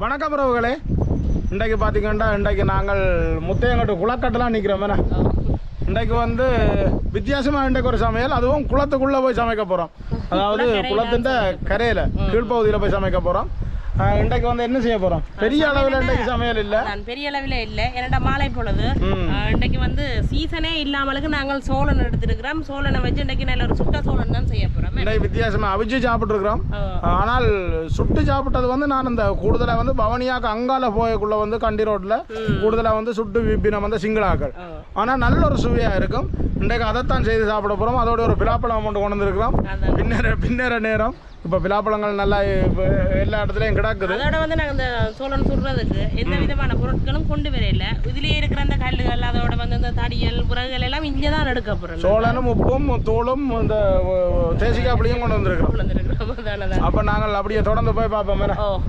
வணக்கம் உறவுகளே. இன்றைக்கு பார்த்தீங்கன்னா இன்றைக்கு நாங்கள் முத்தையங்கட்டு குளக்கட்டெல்லாம் நிற்கிறோம் இன்றைக்கு வந்து வித்தியாசமாக இன்றைக்கு ஒரு சமையல். அதுவும் குளத்துக்குள்ளே போய் சமைக்க போகிறோம் அதாவது குளத்தின் கரையில் கீழ்ப்பகுதியில் போய் சமைக்க போகிறோம் இன்றைக்கு வந்து என்ன செய்ய போகிறோம் பெரிய அளவில் இன்றைக்கு சமையல் இல்லை? பெரிய அளவில் இல்லை. என்னடா மாலை பொழுது. இன்றைக்கு வந்து சீசனே இல்லாமலுக்கு நாங்கள் சோளன் எடுத்திருக்கிறோம். சோளனை வச்சு இன்றைக்கு நல்ல ஒரு சுட்ட சோளன் தான் செய்ய போகிறோம் இன்றைக்கு வித்தியாசமாக அவிச்சு சாப்பிட்ருக்குறோம் ஆனால் சுட்டு சாப்பிட்டது வந்து நான் இந்த கூடுதலாக வந்து பவனியாக்கு அங்கால போயக்குள்ள வந்து கண்டி ரோட்டில் கூடுதலாக வந்து சுட்டு விப்பினம் வந்து சிங்களாக்கள். ஆனால் நல்ல ஒரு சுவையாக இருக்கும். இன்றைக்கு அதைத்தான் செய்து சாப்பிட போகிறோம் அதோட ஒரு பிலாப்பழம் கொண்டு கொண்டு வந்திருக்கிறோம். பின்னர பின்னர நேரம். இப்போ பிலாப்பழங்கள் நல்லா இப்ப எல்லா இடத்துலையும் கிடக்குது. அதோட வந்து நாங்கள் இந்த சோளன் சுடுறதுக்கு எந்த விதமான பொருட்களும் கொண்டு வரையில இதுலயே இருக்கிற அந்த கல்லுகள் அதோட வந்து இந்த தடியல் புறகுகள் எல்லாம் இங்கே தான் எடுக்க போகிறோம் சோளனும் உப்பும் தூளும் இந்த தேசிக்காப்பிளையும் கொண்டு வந்திருக்கிறோம். அப்போ நாங்கள் அப்படியே தொடர்ந்து போய் பார்ப்போம். ஓ.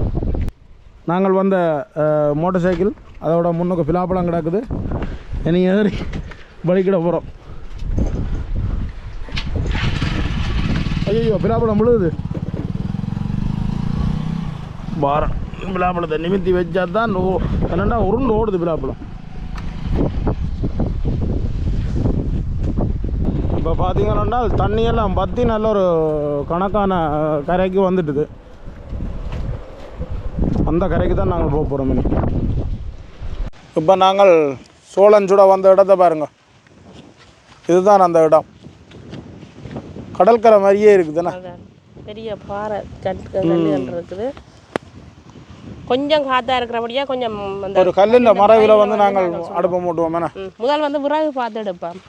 நாங்கள் வந்த மோட்டார் சைக்கிள் அதோட முன்னுக்கு பிலாப்பழம் கிடக்குது. இனி ஏறி வலிக்கிட போகிறோம் ஐயோ பிலாப்பழம் முழுது பாரம் பிலாப்பழத்தை நிமித்தி வச்சா தான் ஓ- என்னண்டா உருண்டு ஓடுது பிலாப்பழம் இப்போ பார்த்தீங்கன்னா தண்ணியெல்லாம் பற்றி நல்ல ஒரு கணக்கான கரைக்கு வந்துட்டுது. அந்த கரைக்கு தான் நாங்கள் போக போகிறோம் இப்போ நாங்கள் சோழஞ்சுட வந்த இடத்த பாருங்க. இதுதான் அந்த இடம். கடற்கரை மாதிரியே இருக்குதுண்ணா. பெரிய பாறை இருக்குது. கொஞ்சம் காத்தா இருக்கிறபடியா கொஞ்சம் ஒரு கல்லில் மறைவில் வந்து நாங்கள் அடுப்பை மூட்டுவோம் முதல் வந்து விறகு பார்த்து எடுப்பேன்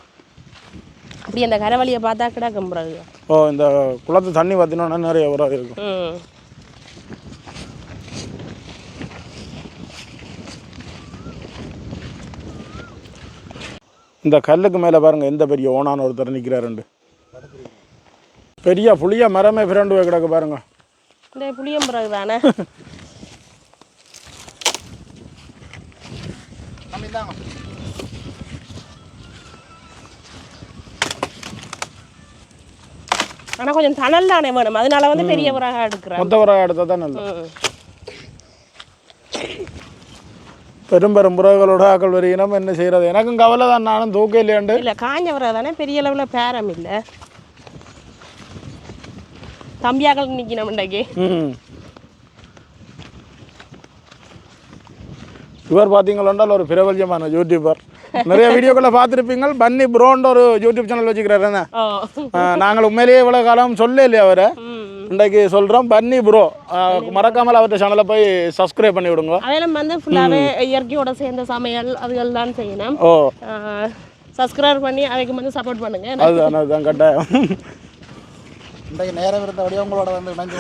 அப்படி அந்த கரவழியை பார்த்தா கிடக்கும் பிறகு ஓ இந்த குளத்து தண்ணி பார்த்தீங்கன்னா நிறைய உரம் இருக்கும். இந்த கல்லுக்கு மேலே பாருங்க எந்த பெரிய ஓனான ஒருத்தர் நிற்கிறாருண்டு பெரிய புளிய மரமே பிரண்டு போய் கிடக்கு பாருங்க. இந்த புளியம் பிறகு தானே? ஆனால் கொஞ்சம் தணல் தானே வேணும். அதனால வந்து பெரிய விறகா எடுக்கிறேன் மொத்த உரம் எடுத்தால் தான் நல்லது ம் பெரும் பெரும் புறகளோட ஆக்கள் வருகிறோம் என்ன செய்கிறது? எனக்கும் கவலை தான். நானும் தூக்கம் இல்லையாண்டு. இல்லை காஞ்ச விறகு தானே பெரிய அளவில் பேரம் இல்லை. தம்பியாக்கள் நிற்கணும் இன்றைக்கு. இவர் பார்த்தீங்களா ஒரு பிரபல்யமான யூடியூபர் நிறைய வீடியோக்களை பார்த்துருப்பீங்க பன்னி ப்ரோன்ற ஒரு யூடியூப் சேனல் வச்சுக்கிறாரு நாங்கள் உண்மையிலேயே இவ்வளோ காலம் சொல்ல இல்லையா அவரை இன்றைக்கு சொல்கிறோம் பன்னி ப்ரோ மறக்காமல் அவர்கிட்ட சேனலை போய் சப்ஸ்கிரைப் பண்ணி விடுங்க. அதெல்லாம் வந்து ஃபுல்லாகவே இயற்கையோட சேர்ந்த சமையல் அதுகள் தான் செய்யணும். ஓ. சப்ஸ்கிரைப் பண்ணி அதுக்கு வந்து சப்போர்ட் பண்ணுங்க. அதுதான் அதுதான் கட்டாயம். இன்றைக்கு நேரம் இருந்தபடியே உங்களோட வந்து இணைஞ்சு.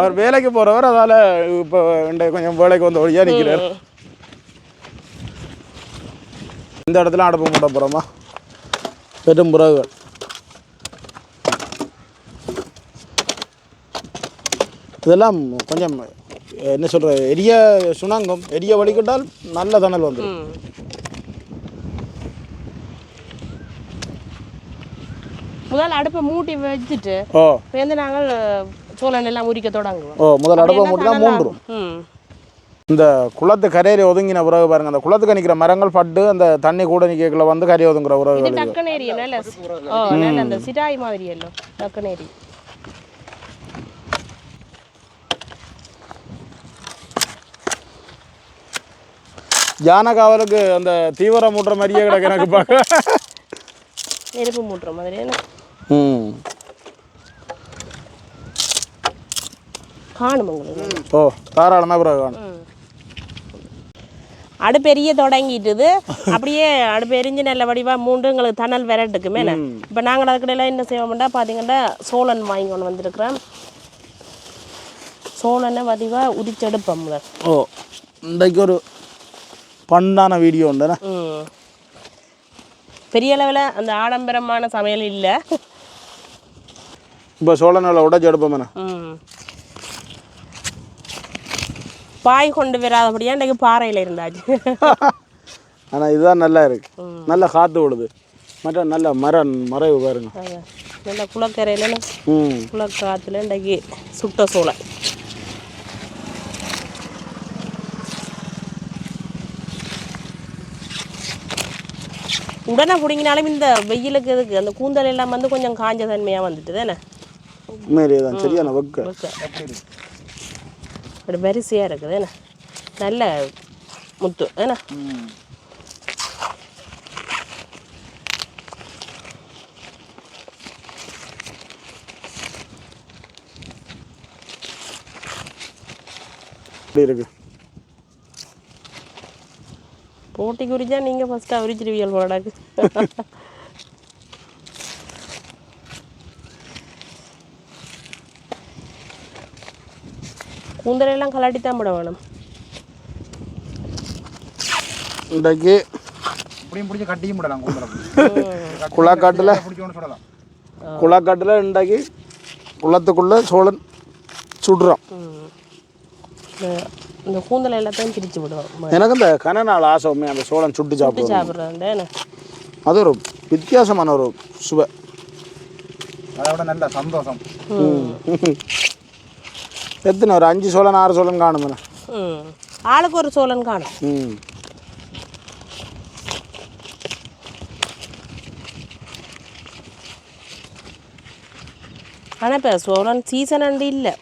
அவர் வேலைக்கு போகிறவர் அதால் இப்போ இன்றைக்கு கொஞ்சம் வேலைக்கு வந்து ஒழியாக நிற்கிறார் இந்த இடத்துல அடுப்பு மூட போகிறோமா பெரும் புறவுகள் இதெல்லாம் கொஞ்சம் என்ன சொல்கிற எரிய சுணங்கும். எரிய வலிக்கிட்டால் நல்ல தணல் வந்துடும். ம். முதல்ல அடுப்பை மூட்டி வச்சுட்டு வந்து நாங்கள் சோளன் எல்லாம் உரிக்க தொடங்குவோம். ஓ முதல் அடுப்பை மூட்டினா மூன்றும். இந்த குளத்து கரையில் ஒதுங்கின பிறகு பாருங்க. அந்த குளத்துக்கு நிற்கிற மரங்கள் பட்டு அந்த தண்ணி கூட நிற்கல வந்து கரை ஒதுங்குற இது. டக்கனேரி நல்ல அந்த சிட்டாய் மாதிரி எல்லாம் டக்கனேரி. யானை காவலுக்கு அந்த தீவிரம் மூட்டுற மாதிரியே கிடக்கு எனக்கு பார்க்க. நெருப்பு மூட்டுற மாதிரி ம். காணும் உங்களுக்கு. ஓ தாராளமாக பிறகு காணும். அடுப்பு எரிய தொடங்கிட்டுது. அப்படியே அடுப்பு எரிஞ்சு நல்ல வடிவாக மூண்டு எங்களுக்கு தணல் விரட்டுக்கு மேலே இப்போ நாங்கள் அதுக்கடையில் என்ன செய்வோம்னா பார்த்தீங்கன்னா சோளன் வாங்கி கொண்டு வந்திருக்கிறோம். சோளனை வடிவாக உரிச்செடுப்போம் ஓ இன்றைக்கு ஒரு பண்ணான வீடியோ உண்டுண்ணே பெரிய அளவில் அந்த ஆடம்பரமான சமையல் இல்லை. இப்போ சோழனில் உடச்சி எடுப்போமே ம். பாய் கொண்டு வராதபடியா இன்றைக்கு பாறையில் இருந்தாச்சு. ஆனால் இதுதான் நல்லா இருக்கு. நல்ல காற்று விடுது மற்ற நல்ல மரம் மறைவு பாருங்க. நல்ல குளக்கரையில் ம். குளக்காத்துல இன்றைக்கு சுட்ட சோளம். உடனே பிடிங்கினாலும் இந்த வெயிலுக்கு இதுக்கு அந்த கூந்தல் எல்லாம் வந்து கொஞ்சம் காஞ்ச தன்மையாக வந்துட்டு தானே? உண்மையிலேயே தான் சரியான வெக்க. அப்படி வரிசையாக இருக்குது என்ன நல்ல முத்து என்ன இருக்கு. போட்டி குறிச்சா நீங்கள் ஃபஸ்ட்டு அவிரிச்சிருவியல் போடாக்கு கூந்தலெல்லாம் கலாட்டி தான் போட வேணும். இன்றைக்கு இப்படியும் பிடிச்சி கட்டியும் விடலாம் கூந்தலம் குளாக்காட்டில் சொல்லலாம். குளாக்காட்டில் இன்றைக்கு குளத்துக்குள்ளே சோழன் சுடுறான். இந்த- கூந்தல் எல்லாத்தையும் பிரித்து விடுவோம். எனக்கு இந்த கன நாள் ஆசை உண்மையா அந்த சோழன் சுட்டு சாப்பிட்றது என்ன அது ஒரு வித்தியாசமான ஒரு சுவை. அதை விட நல்ல சந்தோஷம். எத்தனை ஒரு அஞ்சு சோழன் ஆறு சோழன் காணுமே ம். ஆளுக்கு ஒரு சோழன் காணும். ம். ஆனால் இப்போ சோழன் சீசன் அண்டு இல்லை.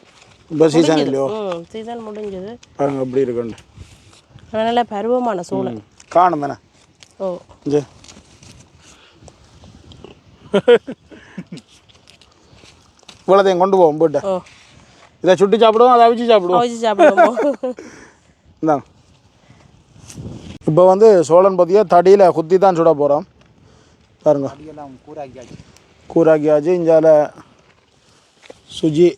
இப்போ சீசன் இல்லையோ? சீசன் முடிஞ்சது. பாருங்க எப்படி இருக்குண்டு அதனால பருவமான சோழன் காணுமே ஓ. இங்கே இவ்வளோதையும் கொண்டு போவோம் போட்டு இதை சுட்டு சாப்பிடுவோம் அதை அவிச்சு சாப்பிடுவோம். அவிச்சு சாப்பிடுவோம். இந்தாங்க இப்போ வந்து சோழன் பற்றியா தடியில் குத்தி தான் சுட போகிறோம் பாருங்க. கூராக்கியாச்சு இஞ்சால சுஜி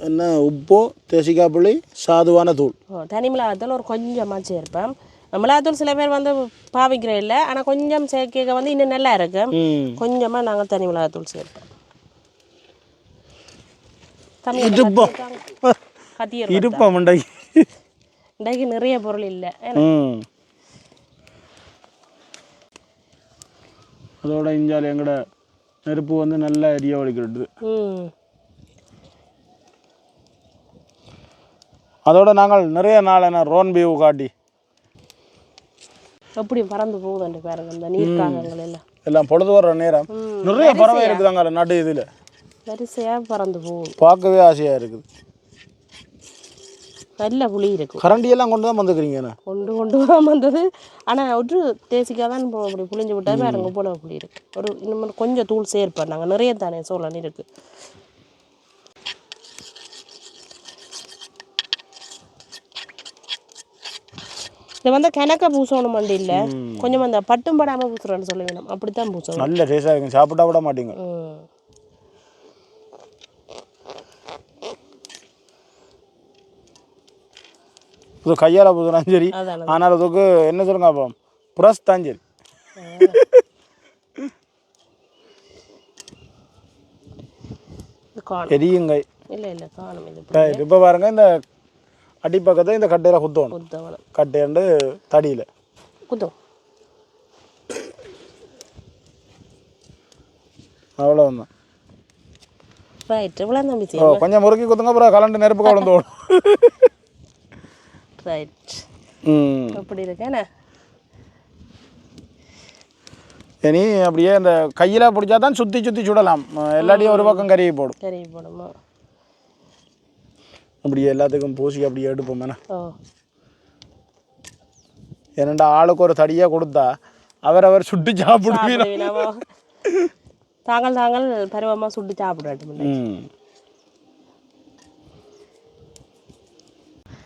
என்ன உப்பு தேசிக்காய் புளி சாதுவான தூள் தனி மிளகாத்தூள் ஒரு கொஞ்சமாக சேர்ப்பேன் மிளகாத்தூள் சில பேர் வந்து பாவிக்கிற இல்லை ஆனால் கொஞ்சம் சேர்க்க வந்து இன்னும் நல்லா இருக்கு ம் கொஞ்சமாக நாங்கள் தனி மிளகாத்தூள் சேர்ப்போம் இருப்போம் மண்டைக்கு இன்றைக்கு நிறைய பொருள் இல்லை அதோட இஞ்சால எங்கட நெருப்பு வந்து நல்லா எரிய வலிக்கிறது அதோட நாங்கள் நிறைய நாள் என்ன ரோன் வியூ காட்டி. எப்படி பறந்து போகுதுண்டு பாருங்க இந்த நீர்க்காகங்கள் எல்லாம் எல்லாம் பொழுது வர்ற நேரம் நிறைய பறவை இருக்குதாங்க நடு இதில். வரிசையாக பறந்து போகுது. பார்க்கவே ஆசையாக இருக்குது. நல்ல புளி இருக்கும் கரண்டி எல்லாம் கொண்டு தான் வந்துக்கிறீங்கண்ணா கொண்டு கொண்டு வராம வந்தது. ஆனால் ஒரு தேசிக்காக தான் இப்போ அப்படி புளிஞ்சு விட்டால் பாருங்க போல புளி இருக்கு. ஒரு இன்னும் கொஞ்சம் தூள் சேர்ப்பேன் நாங்கள் நிறைய தானே சோழன் இருக்கு. இது வந்து கிணக்க பூசணும் வண்டி இல்லை. கொஞ்சம் அந்த பட்டும் படாமல் பூசுறேன்னு சொல்லி வேணும். அப்படித்தான் பூசணும். நல்ல டேஸ்டாக இருக்கும் சாப்பிட்டா விட மாட்டீங்க. இது கையால் பூசினாலும் சரி. ஆனால் அதுக்கு என்ன சொல்லுங்க அப்போ புரஸ் தான் சரி எரியுங்கை இல்லை இல்லை காணும். இப்போ பாருங்க இந்த அடிப்பக்கத்தை இந்த கட்டையில் குத்தணும். குத்தவனம் கட்டையாண்டு தடியில். குத்தும் அவ்வளோதான் ரைட் இவ்வளோ தம்பி ஓ செய்யும் கொஞ்சம் முறுக்கி குத்துங்க அப்புறம் கலண்டு நெருப்பு கலந்து ஓடும் ரைட் ம். அப்படி இருக்கேண்ணே இனி அப்படியே இந்த கையில் பிடிச்சா தான் சுற்றி சுற்றி சுடலாம் எல்லாத்தையும் ஒரு பக்கம் கருகி போடும். கறி போடுமா? அப்படியே எல்லாத்துக்கும் பூசி அப்படியே எடுப்போம் வேணா ஓ. ஏனண்டா ஆளுக்கு ஒரு தடியாக கொடுத்தா அவரவர் சுட்டு சாப்பிடுவீங்க சாப்பிடுவீனாவோ தாங்கள் தாங்கள் பருவமாக சுட்டு சாப்பிடட்டும்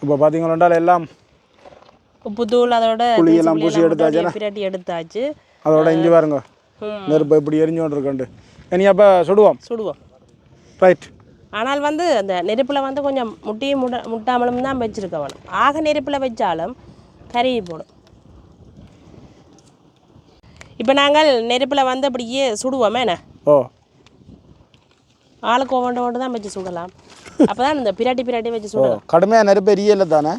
இப்போ பார்த்தீங்களா எல்லாம் உப்புத்தூள் அதோட புளியெல்லாம் பூசி? போட்டு பிரட்டி எடுத்தாச்சு. அதோட இஞ்சி பாருங்க. நெருப்பு இப்படி எரிஞ்சோண்டு இருக்கண்டு இனி அப்போ சுடுவோம். சுடுவோம். ரைட் ஆனால் வந்து அந்த நெருப்பில் வந்து கொஞ்சம் முட்டியும் முட முட்டாமலும் தான் வச்சிருக்க வேணும். ஆக நெருப்பில் வச்சாலும் கருகி போடும். இப்போ நாங்கள் நெருப்பில் வந்து அப்படியே சுடுவோமே என்ன? ஓ. ஆளுக்கு ஒவ்வொன்று ஒன்று தான் வச்சு சுடலாம். அப்போ தான் இந்த பிராட்டி பிராட்டி வச்சு சுடலாம். கடுமையாக நெருப்பு எரியல தானே.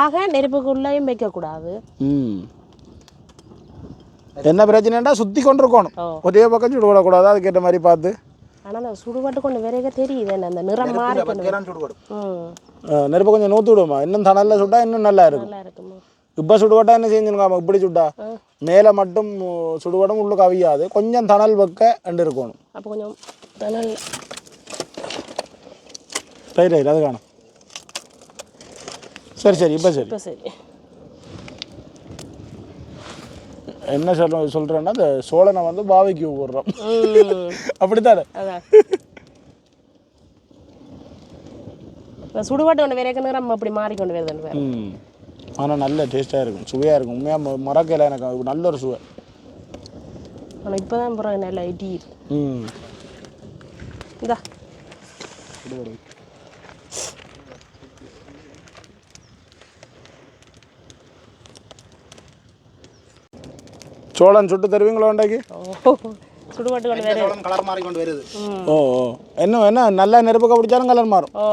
ஆக நெருப்புக்குள்ளேயும் வைக்கக்கூடாது என்ன பிரச்சனைண்டா சுற்றி கொண்டு இருக்கணும். ஒரே பக்கம் சுட விடக்கூடாது அதுக்கேற்ற மாதிரி பார்த்து. ஆனால் அந்த சுடுபாட்டு கொண்டு விரைக தெரியுது. அந்த நிறம் மாறி நெருப்பை கொஞ்சம் நூற்றி விடுவோமா இன்னும் தணலில் சுட்டா இன்னும் நல்லா இருக்கும். நல்லா இருக்குமா? இப்போ சுடுவட்டா என்ன செஞ்சுருக்காம? இப்படி சுட்டா. மேலே மட்டும் சுடுவடம் உள்ளுக்கு அவியாது. கொஞ்சம் தணல் வைக்க ரெண்டு இருக்கணும். அப்போ கொஞ்சம் தணல். ரைட் ரைட் அது காணும். சரி சரி இப்போ சரி. இப்போ சரி. என்ன சொல்ல சொல்கிறேன்னா இந்த சோழனை வந்து பாவைக்கு போடுறோம். அப்படித்தானே? சுடுபாட்டு ஒன்று வேற நம்ம அப்படி மாறிக்கொண்டு ம். ஆனால் நல்ல டேஸ்ட்டாக இருக்கும். சுவையாக இருக்கும். உண்மையாக மறக்கல எனக்கு நல்ல ஒரு சுவை. ஆனால் இப்போ தான் போகிறாங்க நல்லா இடி ம். இந்தா. சோழன் சுட்டு தருவீங்களா உண்டாக்கி ஓ சுடுபாட்டு ஒன்று வேறு கலர் மாறி கொண்டு வருது? ஓ ஓ. என்ன என்ன? நல்லா நெருப்புக்க பிடிச்சாலும் கலர் மாறும். ஓ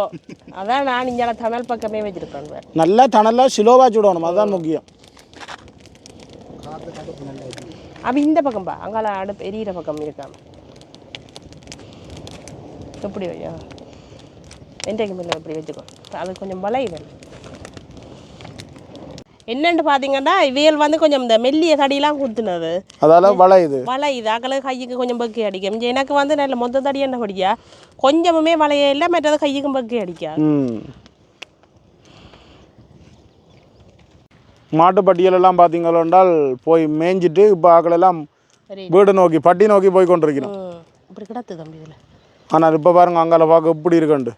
அதான் நான் இங்கே தணல் பக்கமே வச்சிருக்கேன் நல்லா தணலாக சிலோவாக சுடணும் அதுதான் முக்கியம். அப்போ இந்த பக்கம் பா அங்கால அடுப்பு எரியிற பக்கம் இருக்காம எப்படி வையா? வெண்டைக்கு மேலே எப்படி வச்சுக்கோ? அது கொஞ்சம் வளையுது என்னன்னு பார்த்தீங்கன்னா இவியல் வந்து கொஞ்சம் இந்த மெல்லிய தடியெல்லாம் குத்துனது அதால வளையுது. வளையுது. அக்களை கைக்கு கொஞ்சம் பக்கி அடிக்கும். எனக்கு வந்து நல்ல மொத்த தடி என்ன படிக்கா கொஞ்சமுமே வளைய இல்லை மற்றது கையுக்கும் பக்கி அடிக்கா? ம். மாட்டுப்பட்டியலெல்லாம் பார்த்தீங்களோ என்றால் போய் மேய்ஞ்சிட்டு இப்போ ஆக்களெல்லாம் சரி. வீடு நோக்கி பட்டி நோக்கி போய் கொண்டிருக்கிறோம். இப்படி கிடத்து தம்பி இதில். ஆனால் இப்போ பாருங்க அங்கால பார்க்க எப்படி இருக்குண்டு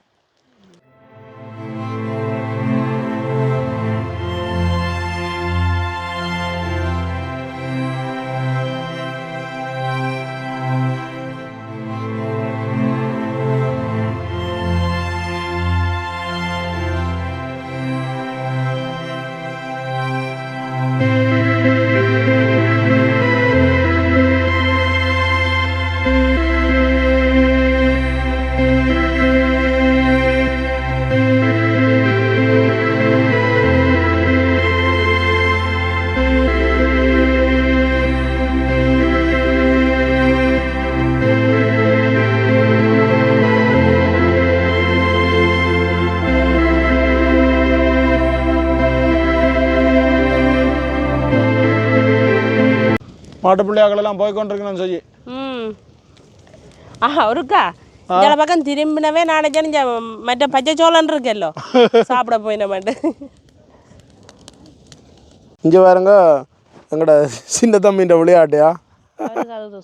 மாட்டுப்பிள்ளையாக்களெல்லாம் போய் கொண்டிருக்கணும் சொல்லி ஆஹா ஒருக்கா. இந்த பக்கம் திரும்பினவே இங்க மற்ற பச்சை சோளன் இருக்கല്ലോ சாப்பிட போயின மாட்டேன் இங்கே பாருங்க எங்கட சின்ன தம்பின்ற விளையாட்டியா?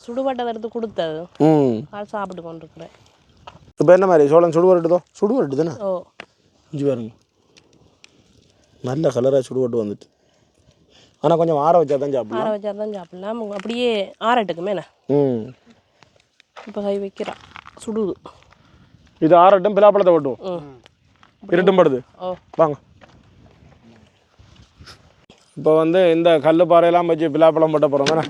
சுடுபட்டதை எடுத்து கொடுத்தது. ம். அது சாப்பிட்டு கொண்டிருக்கிறேன். இப்போ என்ன மாதிரி சோளம் சுடுவரட்டுதோ சுடுவரட்டு தானே ஓ. இஞ்சி பாருங்க. நல்ல கலராக சுடுவட்டு வந்துட்டு. ஆனால் கொஞ்சம் ஆற வச்சா தான் சாப்பிடலாம். ஆற வச்சா தான் சாப்பிடலாம் அப்படியே ஆறட்டுக்குமே ம். இப்போ கை வைக்கிறான் சுடுது. இது ஆறட்டும் பிலாப்பழத்தை வெட்டுவோம் ம். இருட்டும் படுது. ஓ. வாங்க. இப்போ வந்து இந்த கல் பாறையெல்லாம் வச்சு பிலாப்பழம் பட்ட போகிறோம் தானே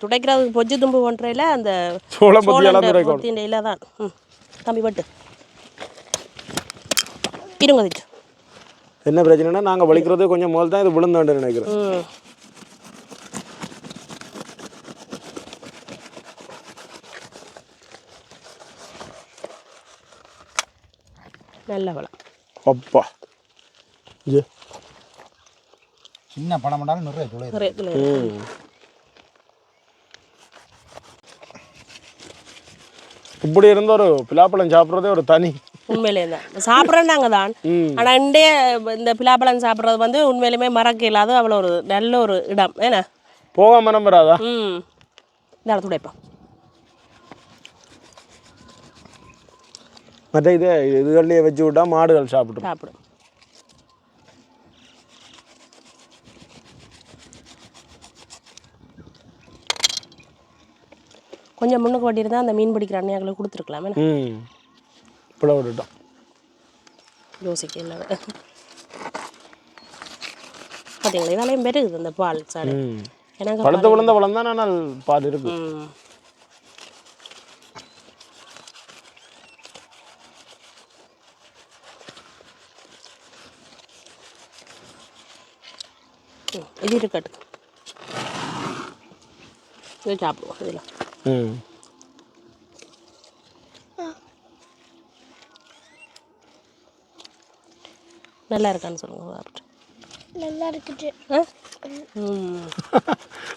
துடைக்கிறதுக்கு பொஜ்ஜு தும்பு ஒன்றையில் அந்த சோளம் பொத்திண்டையில் தான். தம்பி பட்டு இருங்க என்ன பிரச்சனைனா நாங்கள் வலிக்கிறது கொஞ்சம் முதல் தான் இது விழுந்தாண்டு நினைக்கிறேன். ம் நல்ல பழம் அப்பா. இது. சின்ன பணம் பண்ணாலும் நிறைய துளை நிறைய துளை ம். இப்படி இருந்த ஒரு பிலாப்பழம் சாப்பிட்றதே ஒரு தனி உண்மையிலே தான் சாப்பிட்றோம் நாங்கள் தான் ம். ஆனால் இண்டே இந்த பிலாப்பழம் சாப்பிட்றது வந்து உண்மையிலுமே மறக்க இல்லாத அவ்வளோ ஒரு நல்ல ஒரு இடம். ஏன்னா? போகாம நம்புறாதா ம். இந்த இடத்துல துடைப்போம் மற்ற இதே இதுகள்லேயே வச்சு விட்டா மாடுகள் சாப்பிட்ரும் சாப்பிடும். கொஞ்சம் முன்னுக்கு வட்டியிருந்தா அந்த மீன் பிடிக்கிற அண்ணியாக்களை கொடுத்துருக்கலாம். என்ன? ம். இப்படி விட்டுட்டோம் யோசிக்க இல்லாத பார்த்தீங்களா இதாலையும் பெருகுது அந்த பால் சாடு எனக்கு பழுத்து விழுந்த பழம் தான் ஆனால் பால் இருக்கு இது இருக்கட்டும் இது சாப்பிடுவோம் இதில் ம் நல்லா இருக்கான்னு சொல்லுங்க சாப்பிட்டு நல்லா இருக்குது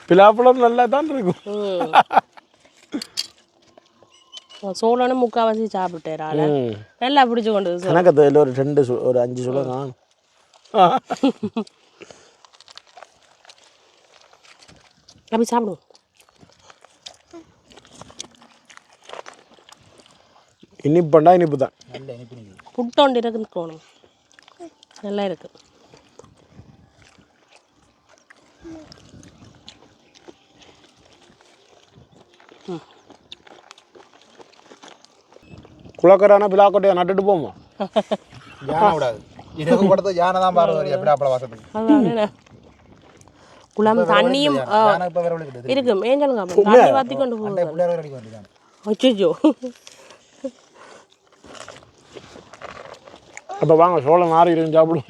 பிலாப்பழம் நல்லா தான் இருக்கும். சோளனும் முக்கால்வாசி சாப்பிட்டேன் ம். நல்லா பிடிச்சு கொண்டு சோளம். எனக்கு அதில் ஒரு ரெண்டு சு- ஒரு அஞ்சு சொல்லுங்க அப்படி சாப்பிடுவோம். இனிப்புண்டா இனிப்பு தான் நல்ல இனிப்பு நிற்குது புட்டோண்டு இருக்குன்னு போகணும் நல்லா இருக்கு குளக்கரான பிலாக்கொட்டையை நட்டுட்டு போமா யானை விடாது. இரவு படத்தை யானை தான் பாரு எப்படி அப்பள வாசத்துக்கு அதுதான் என்ன. குளம் தண்ணியும் ஆ, யானை இப்போ வேற விழுக்குது இருக்கு மேஞ்சலுங்க தண்ணி வாத்தி கொண்டு அச்சோ அப்போ வாங்க சோளம் ஆறு இருக்கு சாப்பிடுவோம்.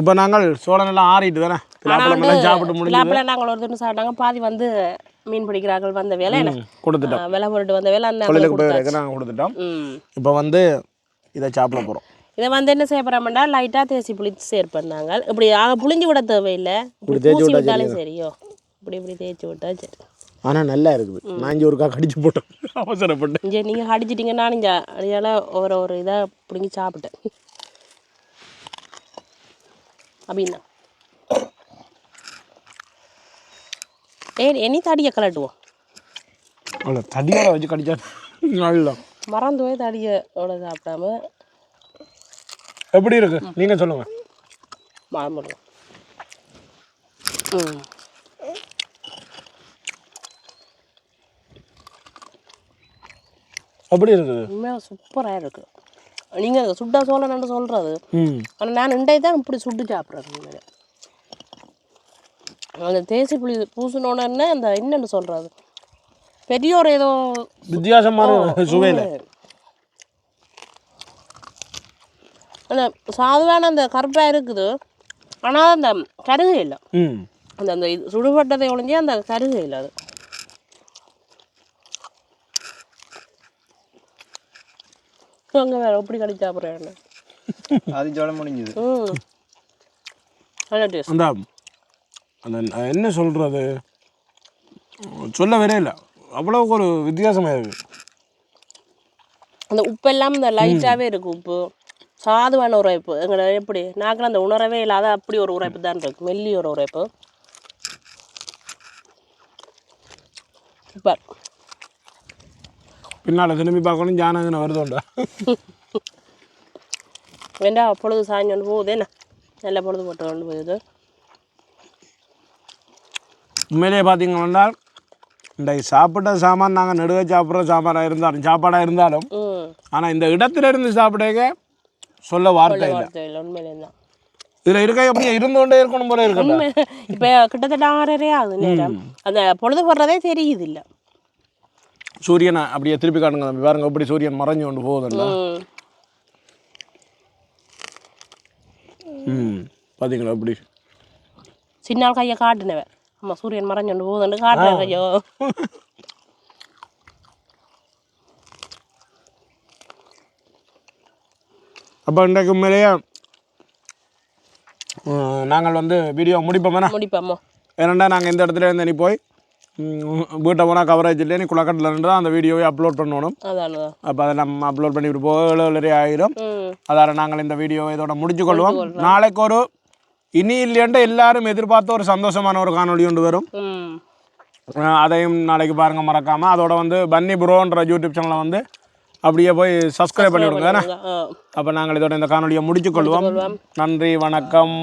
இப்போ நாங்கள் சோளம் எல்லாம் ஆறிட்டு தானே? சாப்பிட்டு முடிஞ்சு நாங்கள் ஒரு தினம் சாப்பிட்டாங்க. பாதி வந்து மீன் பிடிக்கிறார்கள் வந்த வேலை. கொடுத்துட்டோம். விலை போட்டு வந்த வேலை. அந்த போய் நாங்கள் கொடுத்துட்டோம். இப்போ வந்து இதை சாப்பிட போகிறோம் இதை வந்து என்ன செய்ய போகிறோம்னா லைட்டாக தேசி புளி சேர் பண்ணாங்க இப்படி புளிஞ்சு விட தேவையில்லை. இப்படி பூசி விட்டாலும் சரியோ. இப்படி இப்படி தேய்ச்சி விட்டா சரி. ஆனால் நல்லா இருக்குது. நான் இங்கே ஒருக்கா கடிச்சு போட்டோம் அவசரப்பட்டு இங்கே நீங்கள் அடிச்சிட்டிங்க நான் இங்கே அடியால் ஒரு ஒரு இதாக பிடிங்கி சாப்பிட்டேன். அப்படின்னா. ஏ இனி தடியை கலட்டுவோம். அவ்வளோ தடியோட வச்சு கடிச்சா நல்லா. மறந்து போய் தடியோட சாப்பிடாம. எப்படி இருக்கு? நீங்கள் சொல்லுங்கள் மறந்துடுவோம். ம். எப்படி இருக்குது. உண்மையாக சூப்பராக இருக்குது நீங்கள் சுட்டா சோழனு சொல்கிறது ம். ஆனால் நான் இண்டை தான் இப்படி சுட்டு சாப்பிட்றேன் அந்த தேசி புளி பூசினோடனே அந்த என்னன்னு சொல்கிறது பெரியோர் ஏதோ வித்தியாசமான சுவையில். அந்த சாதுவான அந்த கருப்பாக இருக்குது. ஆனால் அந்த கருகை இல்லை. அந்த அந்த இது சுடுபட்டதை ஒழிஞ்சு அந்த கருகை இல்லை அது. அங்கே வேறு எப்படி கடி சாப்பிட்றேன் அது ஜோலம் முடிஞ்சுது. நல்ல டேஸ்ட் அந்த அந்த என்ன சொல்கிறது சொல்ல வரே இல்லை. அவ்வளோ ஒரு வித்தியாசமாக இருக்குது அந்த உப்பெல்லாம் இந்த லைட்டாகவே இருக்குது உப்பு. சாதுவான உரைப்பு எங்களை எப்படி? நாக்கில் அந்த உணரவே இல்லாத அப்படி ஒரு உரைப்பு தான் இருக்கு. மெல்லி ஒரு உரைப்பு சூப்பர். பின்னால் திரும்பி பார்க்கணும் ஜானகனை வருதோண்டா வேண்டா பொழுது சாய்ஞ்சு கொண்டு போகுது என்ன நல்ல பொழுது போட்டு கொண்டு போகுது உண்மையிலேயே பார்த்தீங்கன்னா இந்த சாப்பிட்ட சாமான் நாங்கள் நடுவே சாப்பிட்ற சாப்பாடாக இருந்தாலும் சாப்பாடாக இருந்தாலும் ஆனால் இந்த இடத்துல இருந்து சாப்பிடக்க சொல்ல வார்த்தை இல்லை உண்மையிலே தான் இதில் இருக்க அப்படியே இருந்து கொண்டே இருக்கணும் போல உண்மை இப்போ கிட்டத்தட்ட ஆறரை ஆகுது நேரம் அந்த பொழுது போடுறதே தெரியுது இல்லை சூரியனை அப்படியே திருப்பி காட்டுங்க. தம்பி. பாருங்க எப்படி சூரியன் மறைஞ்சு கொண்டு போகுதுல்ல. ம். பார்த்தீங்களா எப்படி சின்னால் கையை காட்டுனவன். ஆமாம் சூரியன் மறைஞ்சு போகுதுன்னு காட்டுறேன் கையோ அப்போ இன்றைக்கு உண்மையிலேயே நாங்கள் வந்து வீடியோ முடிப்போம் முடிப்பாமோ ஏனண்டா நாங்கள் இந்த இடத்துல இருந்து நீ போய் வீட்டை போனால் கவரேஜ் இல்லை நீ குளக்கட்டில் அந்த வீடியோவை அப்லோட் பண்ணணும். அப்போ அதை நம்ம அப்லோட் பண்ணிவிட்டு போக ஏழு ஏழரை ஆயிரும். அதால் நாங்கள் இந்த வீடியோவை இதோட முடிச்சு கொள்வோம் நாளைக்கு ஒரு இனி இல்லையண்ட எல்லாரும் எதிர்பார்த்த ஒரு சந்தோஷமான ஒரு காணொளி ஒன்று வரும். அதையும் நாளைக்கு பாருங்கள் மறக்காமல் அதோட வந்து பன்னி ப்ரோன்ற யூடியூப் சேனலை வந்து அப்படியே போய் சப்ஸ்கிரைப் பண்ணி விடுங்க அப்போ நாங்கள் இதோட இந்த காணொலியை முடிச்சு கொள்வோம் நன்றி வணக்கம்.